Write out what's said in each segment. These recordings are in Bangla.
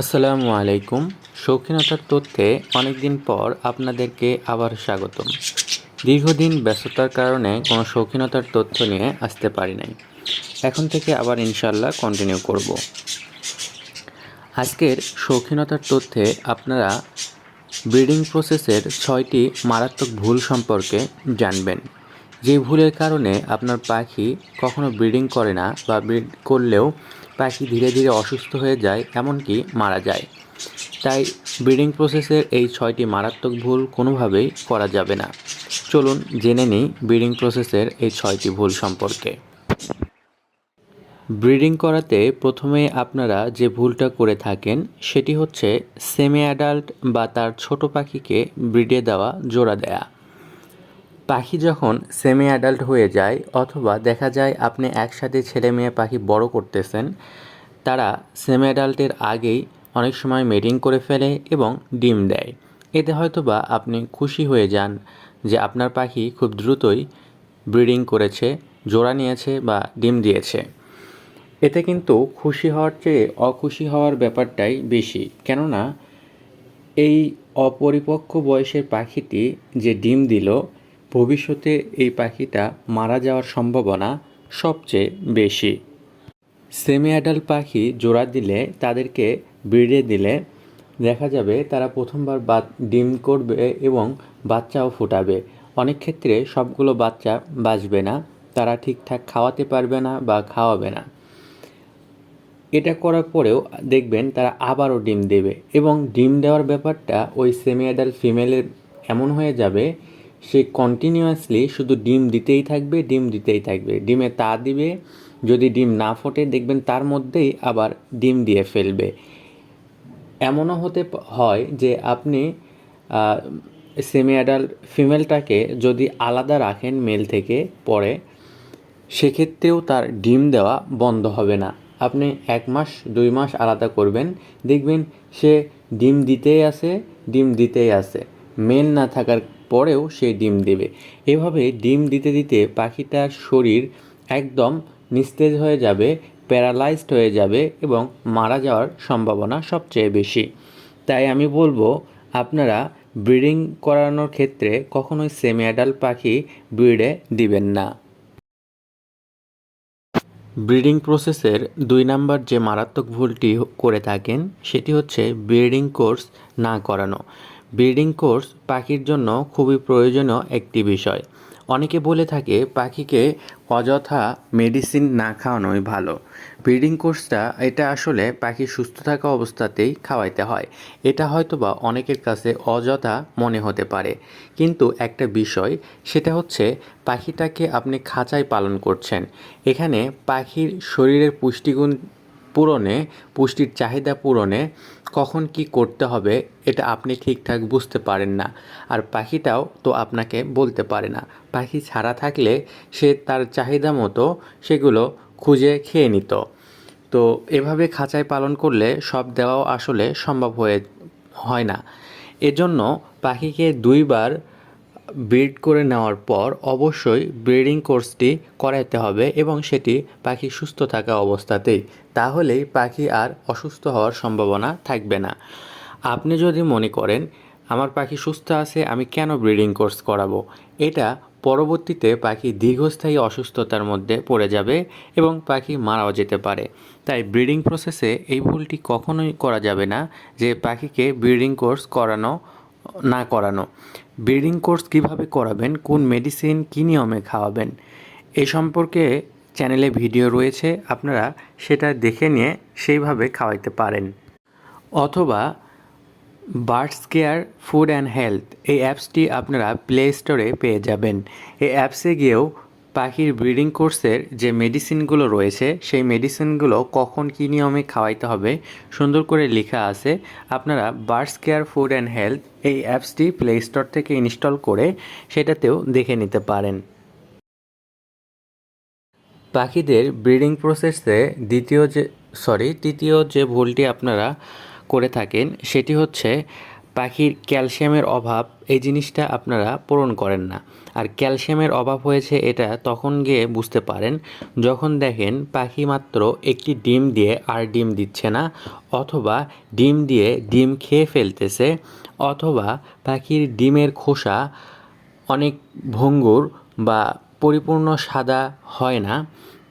আসসালামু আলাইকুম। শৌখিনতার তথ্যে অনেকদিন পর আপনাদেরকে আবার স্বাগতম। দীর্ঘদিন ব্যস্ততার কারণে কোনো শৌখিনতার তথ্য নিয়ে আসতে পারি নাই। এখন থেকে আবার ইনশাল্লাহ কন্টিনিউ করব। আজকের শৌখিনতার তথ্যে আপনারা ব্রিডিং প্রসেসের ছয়টি মারাত্মক ভুল সম্পর্কে জানবেন। যে ভুলের কারণে আপনার পাখি কখনো ব্রিডিং করে না বা ব্রিড করলেও পাখি ধীরে ধীরে অসুস্থ হয়ে যায়, এমনকি মারা যায়। তাই ব্রিডিং প্রসেসের এই ছয়টি মারাত্মক ভুল কোনোভাবেই করা যাবে না। চলুন জেনে নিই ব্রিডিং প্রসেসের এই ছয়টি ভুল সম্পর্কে। ব্রিডিং করাতে প্রথমে আপনারা যে ভুলটা করে থাকেন, সেটি হচ্ছে সেমি অ্যাডাল্ট বা তার ছোট পাখিকে ব্রিডে দেওয়া, জোড়া দেয়া। পাখি যখন সেমি অ্যাডাল্ট হয়ে যায় অথবা দেখা যায় আপনি একসাথে ছেলে মেয়ে পাখি বড় করতেছেন, তারা সেমি অ্যাডাল্টের আগেই অনেক সময় মেটিং করে ফেলে এবং ডিম দেয়। এতে হয়তো বা আপনি খুশি হয়ে যান যে আপনার পাখি খুব দ্রুতই ব্রিডিং করেছে, জোড়া নিয়েছে বা ডিম দিয়েছে। এতে কিন্তু খুশি হওয়ার চেয়ে অখুশি হওয়ার ব্যাপারটাই বেশি। কেননা, এই অপরিপক্ক বয়সের পাখিটি যে ডিম দিল ভবিষ্যতে এই পাখিটা মারা যাওয়ার সম্ভাবনা সবচেয়ে বেশি। সেমি অ্যাডাল্ট পাখি জোড়া দিলে তাদেরকে ব্রিডে দিলে দেখা যাবে তারা প্রথমবার বা, ডিম করবে এবং বাচ্চাও ফোটাবে। অনেক ক্ষেত্রে সবগুলো বাচ্চা বাঁচবে না, তারা ঠিকঠাক খাওয়াতে পারবে না বা খাওয়াবে না। এটা করার পরেও দেখবেন তারা আবারও ডিম দেবে এবং ডিম দেওয়ার ব্যাপারটা ওই সেমি অ্যাডাল্ট ফিমেলের এমন হয়ে যাবে সে কন্টিনিউয়াসলি শুধু ডিম দিতেই থাকবে, ডিম দিতেই থাকবে। ডিমে তা দিবে, যদি ডিম না ফোটে, দেখবেন তার মধ্যেই আবার ডিম দিয়ে ফেলবে। এমনও হতে হয় যে আপনি সেমি অ্যাডাল্ট ফিমেলটাকে যদি আলাদা রাখেন মেল থেকে পরে, সেক্ষেত্রেও তার ডিম দেওয়া বন্ধ হবে না। আপনি এক মাস, দুই মাস আলাদা করবেন, দেখবেন সে ডিম দিতেই আছে, ডিম দিতেই আছে। মেল না থাকার পরেও সে ডিম দেবে। এভাবে ডিম দিতে দিতে পাখিটার শরীর একদম নিস্তেজ হয়ে যাবে, প্যারালাইজড হয়ে যাবে এবং মারা যাওয়ার সম্ভাবনা সবচেয়ে বেশি। তাই আমি বলব, আপনারা ব্রিডিং করানোর ক্ষেত্রে কখনোই সেমি অ্যাডাল্ট পাখি ব্রিডে দিবেন না। ব্রিডিং প্রসেসের দুই নাম্বার যে মারাত্মক ভুলটি করে থাকেন, সেটি হচ্ছে ব্রিডিং কোর্স না করানো। ব্রিডিং কোর্স পাখির জন্য খুবই প্রয়োজনীয় একটি বিষয়। অনেকে বলে থাকে পাখিকে অযথা মেডিসিন না খাওয়ানোই ভালো। ব্রিডিং কোর্সটা, এটা আসলে পাখি সুস্থ থাকা অবস্থাতেই খাওয়াইতে হয়। এটা হয়তোবা অনেকের কাছে অযথা মনে হতে পারে। কিন্তু একটা বিষয়, সেটা হচ্ছে পাখিটাকে আপনি খাঁচায় পালন করছেন। এখানে পাখির শরীরের পুষ্টিগুণ পূরণে, পুষ্টির চাহিদা পূরণে কখন কি করতে হবে, এটা আপনি ঠিকঠাক বুঝতে পারেন না। আর পাখিটাও তো আপনাকে বলতে পারে না। পাখি ছাড়া থাকলে সে তার চাহিদা মতো সেগুলো খুঁজে খেয়ে নিত। তো এভাবে খাঁচায় পালন করলে সব দেওয়াও আসলে সম্ভব হয়ে, হয় না। এজন্য পাখিকে দুইবার ব্রিড করে নেওয়ার পর অবশ্যই ব্রিডিং কোর্সটি করাইতে হবে এবং সেটি পাখি সুস্থ থাকা অবস্থাতেই তাহলেই পাখি আর অসুস্থ হওয়ার সম্ভাবনা থাকবে না। আপনি যদি মনে করেন, আমার পাখি সুস্থ আছে, আমি কেন ব্রিডিং কোর্স করাবো? এটা পরবর্তীতে পাখি দীর্ঘস্থায়ী অসুস্থতার মধ্যে পড়ে যাবে এবং পাখি মারাও যেতে পারে। তাই ব্রিডিং প্রসেসে এই ভুলটি কখনোই করা যাবে না যে পাখিকে ব্রিডিং কোর্স করানো, না করানো। ব্রিডিং কোর্স কীভাবে করাবেন, কোন মেডিসিন, কী নিয়মে খাওয়াবেন, এ সম্পর্কে চ্যানেলে ভিডিও রয়েছে, আপনারা সেটা দেখে নিয়ে সেইভাবে খাওয়াইতে পারেন। অথবা birds care food and health এই অ্যাপসটি আপনারা প্লে স্টোরে পেয়ে যাবেন। এই অ্যাপসে গিয়েও পাখির ব্রিডিং কোর্সের যে মেডিসিনগুলো রয়েছে, সেই মেডিসিনগুলো কখন কী নিয়মে খাওয়াইতে হবে, সুন্দর করে লেখা আছে। আপনারা birds care food and health এই অ্যাপসটি প্লে স্টোর থেকে ইনস্টল করে সেটাতেও দেখে নিতে পারেন। পাখিদের ব্রিডিং প্রসেসে দ্বিতীয় যে সরি তৃতীয় যে ভুলটি আপনারা করে থাকেন, সেটি হচ্ছে পাখির ক্যালসিয়ামের অভাব এই জিনিসটা আপনারা পূরণ করেন না। আর ক্যালসিয়ামের অভাব হয়েছে এটা তখন গিয়ে বুঝতে পারেন যখন দেখেন পাখি মাত্র একটি ডিম দিয়ে আর ডিম দিচ্ছে না, অথবা ডিম দিয়ে ডিম খেয়ে ফেলতেছে, অথবা পাখির ডিমের খোসা অনেক ভঙ্গুর বা পরিপূর্ণ সাদা হয় না,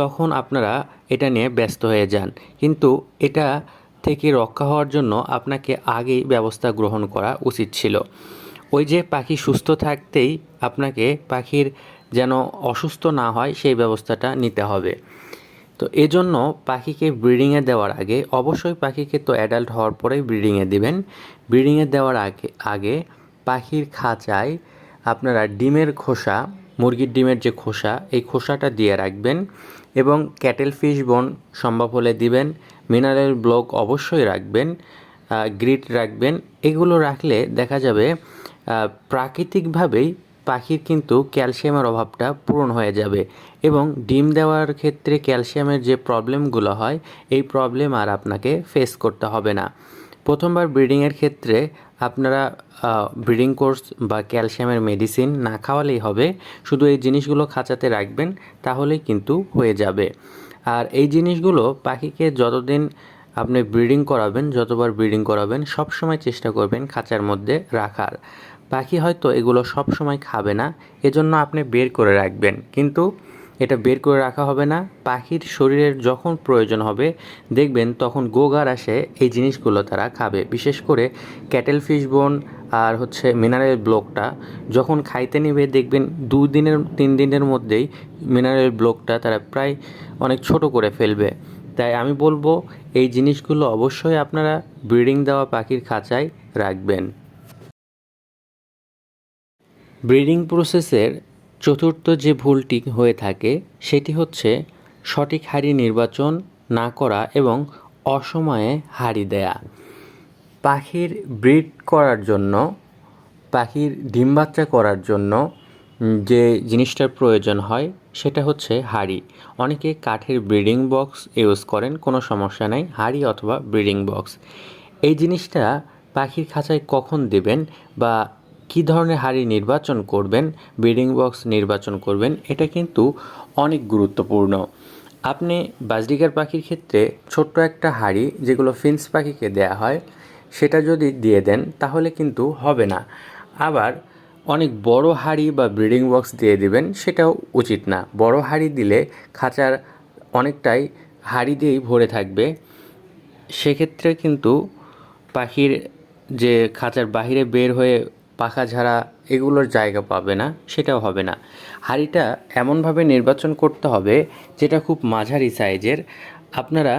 তখন আপনারা এটা নিয়ে ব্যস্ত হয়ে যান। কিন্তু এটা থেকে রক্ষা হওয়ার জন্য আপনাকে আগেই ব্যবস্থা গ্রহণ করা উচিত ছিল। ওই যে পাখি সুস্থ থাকতেই আপনাকে পাখির যেন অসুস্থ না হয়, সেই ব্যবস্থাটা নিতে হবে। তো এজন্য পাখিকে ব্রিডিংয়ে দেওয়ার আগে, অবশ্যই পাখিকে তো অ্যাডাল্ট হওয়ার পরেই ব্রিডিংয়ে দিবেন। ব্রিডিংয়ে দেওয়ার আগে আগে পাখির খাঁচায় আপনারা ডিমের খোসা মুরগির ডিমের যে খোসা, এই খোসাটা দিয়ে রাখবেন এবং ক্যাটেল ফিশ বোন সম্ভব হলে দিবেন। মিনারেল ব্লক অবশ্যই রাখবেন গ্রিট রাখবেন। এগুলো রাখলে দেখা যাবে প্রাকৃতিকভাবেই পাখির কিন্তু ক্যালসিয়ামের অভাবটা পূরণ হয়ে যাবে এবং ডিম দেওয়ার ক্ষেত্রে ক্যালসিয়ামের যে প্রবলেমগুলো হয়, এই প্রবলেম আর আপনাকে ফেস করতে হবে না। প্রথমবার ব্রিডিংয়ের ক্ষেত্রে আপনারা ব্রিডিং কোর্স বা ক্যালসিয়ামের মেডিসিন না খাওয়ালেই হবে। শুধু এই জিনিসগুলো খাঁচাতে রাখবেন, তাহলেই কিন্তু হয়ে যাবে। আর এই জিনিসগুলো পাখিকে যতদিন আপনি ব্রিডিং করাবেন, যতবার ব্রিডিং করাবেন সব সময় চেষ্টা করবেন খাঁচার মধ্যে রাখার। পাখি হয়তো এগুলো সব সময় খাবে না, এজন্য আপনি বের করে রাখবেন। কিন্তু এটা বের করে রাখা হবে না। পাখির শরীরের যখন প্রয়োজন হবে, দেখবেন তখন গোগার আসে এই জিনিসগুলো তারা খাবে। বিশেষ করে ক্যাটেল ফিশ বোন আর হচ্ছে মিনারেল ব্লকটা, যখন খাইতে নিবে, দেখবেন দু দিনের, তিন দিনের মধ্যেই মিনারেল ব্লকটা তারা প্রায় অনেক ছোট করে ফেলবে। তাই আমি বলব, এই জিনিসগুলো অবশ্যই আপনারা ব্রিডিং দেওয়া পাখির খাঁচায় রাখবেন। ব্রিডিং প্রসেসের চতুর্থ যে ভুলটি হয়ে থাকে, সেটি হচ্ছে সঠিক হাড়ি নির্বাচন না করা এবং অসময়ে হাড়ি দেয়া। পাখির ব্রিড করার জন্য, পাখির ডিম বাচ্চা করার জন্য যে জিনিসটার প্রয়োজন হয়, সেটা হচ্ছে হাঁড়ি অনেকে কাঠের ব্রিডিং বক্স ইউজ করেন, কোনো সমস্যা নাই হাঁড়ি অথবা ব্রিডিং বক্স। এই জিনিসটা পাখির খাঁচায় কখন দেবেন বা কী ধরনের হাঁড়ি নির্বাচন করবেন, ব্রিডিং বক্স নির্বাচন করবেন, এটা কিন্তু অনেক গুরুত্বপূর্ণ। আপনি বাজরিকার পাখির ক্ষেত্রে ছোট্ট একটা হাঁড়ি, যেগুলো ফিন্স পাখিকে দেয়া হয়, সেটা যদি দিয়ে দেন, তাহলে কিন্তু হবে না। আবার অনেক বড় হাঁড়ি বা ব্রিডিং বক্স দিয়ে দিবেন, সেটাও উচিত না। বড় হাঁড়ি দিলে খাঁচার অনেকটাই হাঁড়ি দিয়েই ভরে থাকবে। সেক্ষেত্রে কিন্তু পাখির যে খাঁচার বাইরে বের হয়ে পাখা ঝাড়া এগুলোর জায়গা পাবে না, সেটাও হবে না। হাঁড়িটা এমনভাবে নির্বাচন করতে হবে, যেটা খুব মাঝারি সাইজের। আপনারা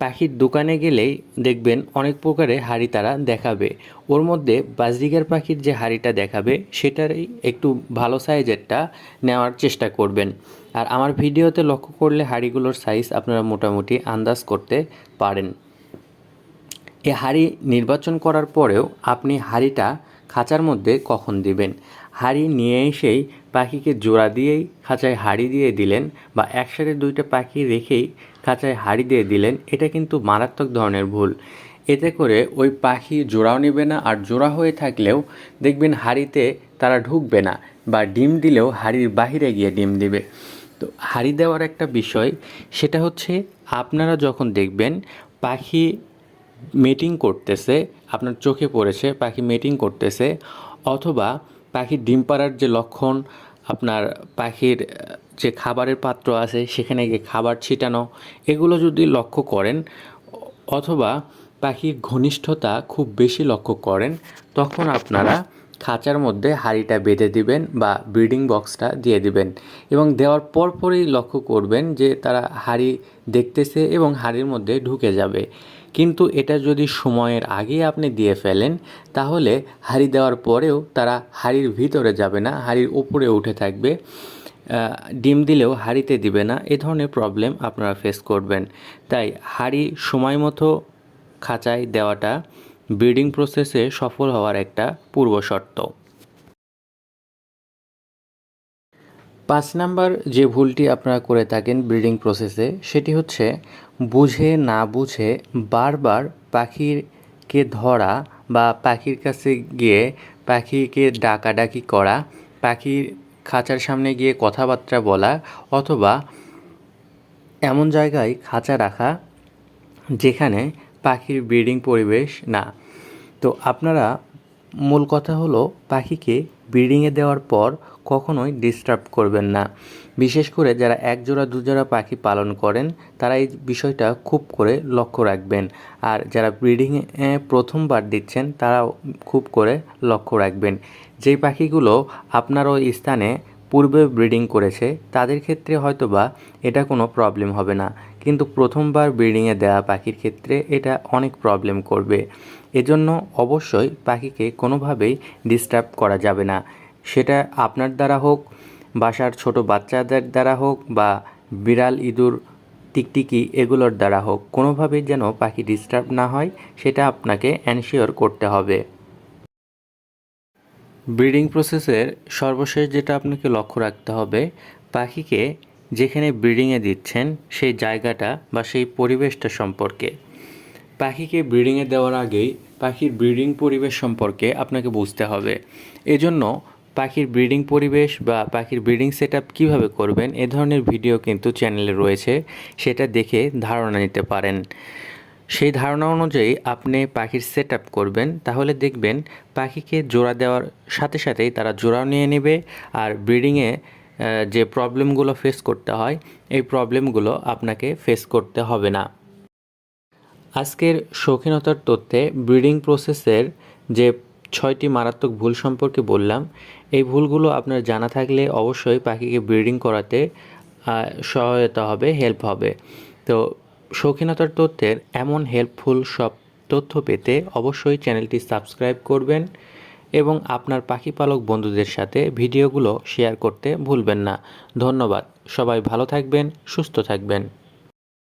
পাখির দোকানে গেলেই দেখবেন অনেক প্রকারে হাঁড়ি তারা দেখাবে। ওর মধ্যে বাজরিগার পাখির যে হাঁড়িটা দেখাবে, সেটারই একটু ভালো সাইজেরটা নেওয়ার চেষ্টা করবেন। আর আমার ভিডিওতে লক্ষ্য করলে হাঁড়িগুলোর সাইজ আপনারা মোটামুটি আন্দাজ করতে পারেন। এ হাঁড়ি নির্বাচন করার পরেও আপনি হাঁড়িটা খাঁচার মধ্যে কখন দিবেন? হাঁড়ি নিয়ে এসেই পাখিকে জোড়া দিয়েই খাঁচায় হাঁড়ি দিয়ে দিলেন বা একসাথে দুইটা পাখি রেখেই খাঁচায় হাঁড়ি দিয়ে দিলেন, এটা কিন্তু মারাত্মক ধরনের ভুল। এতে করে ওই পাখি জোড়াও নেবে না আর জোড়া হয়ে থাকলেও দেখবেন হাঁড়িতে তারা ঢুকবে না বা ডিম দিলেও হাঁড়ির বাহিরে গিয়ে ডিম দিবে। তো হাঁড়ি দেওয়ার একটা বিষয়, সেটা হচ্ছে আপনারা যখন দেখবেন পাখি মিটিং করতেছে, আপনার চোখে পড়েছে, পাখি মিটিং করতেছে, অথবা পাখির ডিম পাড়ার যে লক্ষণ, আপনার পাখির যে খাবারের পাত্র আছে, সেখানে গিয়ে খাবার ছিটানো, এগুলো যদি লক্ষ্য করেন, অথবা পাখির ঘনিষ্ঠতা খুব বেশি লক্ষ্য করেন, তখন আপনারা খাঁচার মধ্যে হাঁড়িটা বেঁধে দিবেন বা ব্রিডিং বক্সটা দিয়ে দিবেন এবং দেওয়ার পরপরই লক্ষ্য করবেন যে তারা হাঁড়ি দেখতেছে এবং হাঁড়ির মধ্যে ঢুকে যাবে। কিন্তু এটা যদি সময়ের আগে আপনি দিয়ে ফেলেন, তাহলে হাঁড়ি দেওয়ার পরেও তারা হাঁড়ির ভিতরে যাবে না, হাঁড়ির উপরে উঠে থাকবে। ডিম দিলেও হাঁড়িতে দিবে না, এ ধরনের প্রবলেম আপনারা ফেস করবেন। তাই হাঁড়ি সময় মতো খাঁচায় দেওয়াটা ব্রিডিং প্রসেসে সফল হওয়ার একটা পূর্ব পাঁচ নাম্বার যে ভুলটি আপনারা করে থাকেন ব্রিডিং প্রসেসে সেটি হচ্ছে বুঝে না বুঝে বারবার পাখিরকে ধরা বা পাখির কাছে গিয়ে পাখিকে ডাকাডাকি করা, পাখির খাঁচার সামনে গিয়ে কথাবার্তা বলা অথবা এমন জায়গায় খাঁচা রাখা যেখানে পাখির ব্রিডিং পরিবেশ না। তো আপনারা মূল কথা হলো পাখিকে ব্রিডিংয়ে দেওয়ার পর কখনোই ডিস্টার্ব করবেন না। বিশেষ করে যারা একজোড়া, দুজোড়া পাখি পালন করেন, তারা এই বিষয়টা খুব করে লক্ষ্য রাখবেন। আর যারা ব্রিডিংয়ে প্রথমবার দিচ্ছেন, তারাও খুব করে লক্ষ্য রাখবেন। যেই পাখিগুলো আপনার ওই স্থানে পূর্বে ব্রিডিং করেছে, তাদের ক্ষেত্রে হয়তো বা এটা কোনো প্রবলেম হবে না। কিন্তু প্রথমবার ব্রিডিংয়ে দেওয়া পাখির ক্ষেত্রে এটা অনেক প্রবলেম করবে। এজন্য অবশ্যই পাখিকে কোনোভাবেই ডিস্টার্ব করা যাবে না। সেটা আপনার দ্বারা হোক, বাসার ছোট বাচ্চাদের দ্বারা হোক বা বিড়াল, ইঁদুর, টিকটিকি এগুলোর দ্বারা হোক, কোনোভাবেই যেন পাখি ডিস্টার্ব না হয়, সেটা আপনাকে এনশিওর করতে হবে। ব্রিডিং প্রসেসের সর্বশেষ যেটা আপনাকে লক্ষ্য রাখতে হবে, পাখিকে যেখানে ব্রিডিংয়ে দিচ্ছেন, সেই জায়গাটা বা সেই পরিবেশটা সম্পর্কে। পাখিকে ব্রিডিংয়ে দেওয়ার আগেই পাখির ব্রিডিং পরিবেশ সম্পর্কে আপনাকে বুঝতে হবে। এজন্য পাখির ব্রিডিং পরিবেশ বা পাখির ব্রিডিং সেট আপ কীভাবে করবেন, এ ধরনের ভিডিও কিন্তু চ্যানেলে রয়েছে, সেটা দেখে ধারণা নিতে পারেন। সেই ধারণা অনুযায়ী আপনি পাখির সেট আপ করবেন, তাহলে দেখবেন পাখিকে জোড়া দেওয়ার সাথে সাথেই তারা জোড়াও নিয়ে নেবে আর ব্রিডিংয়ে যে প্রবলেমগুলো ফেস করতে হয়, এই প্রবলেমগুলো আপনাকে ফেস করতে হবে না। আজকের শৌখিনতার তথ্যে ব্রিডিং প্রসেসের যে ছয়টি মারাত্মক ভুল সম্পর্কে বললাম, এই ভুলগুলো আপনার জানা থাকলে অবশ্যই পাখিকে ব্রিডিং করাতে সহায়তা হবে হেল্প হবে। তো শৌখিনতার তথ্যের এমন হেল্পফুল সব তথ্য পেতে অবশ্যই চ্যানেলটি সাবস্ক্রাইব করবেন এবং আপনার পাখি পালক বন্ধুদের সাথে ভিডিওগুলো শেয়ার করতে ভুলবেন না। ধন্যবাদ। সবাই ভালো থাকবেন, সুস্থ থাকবেন।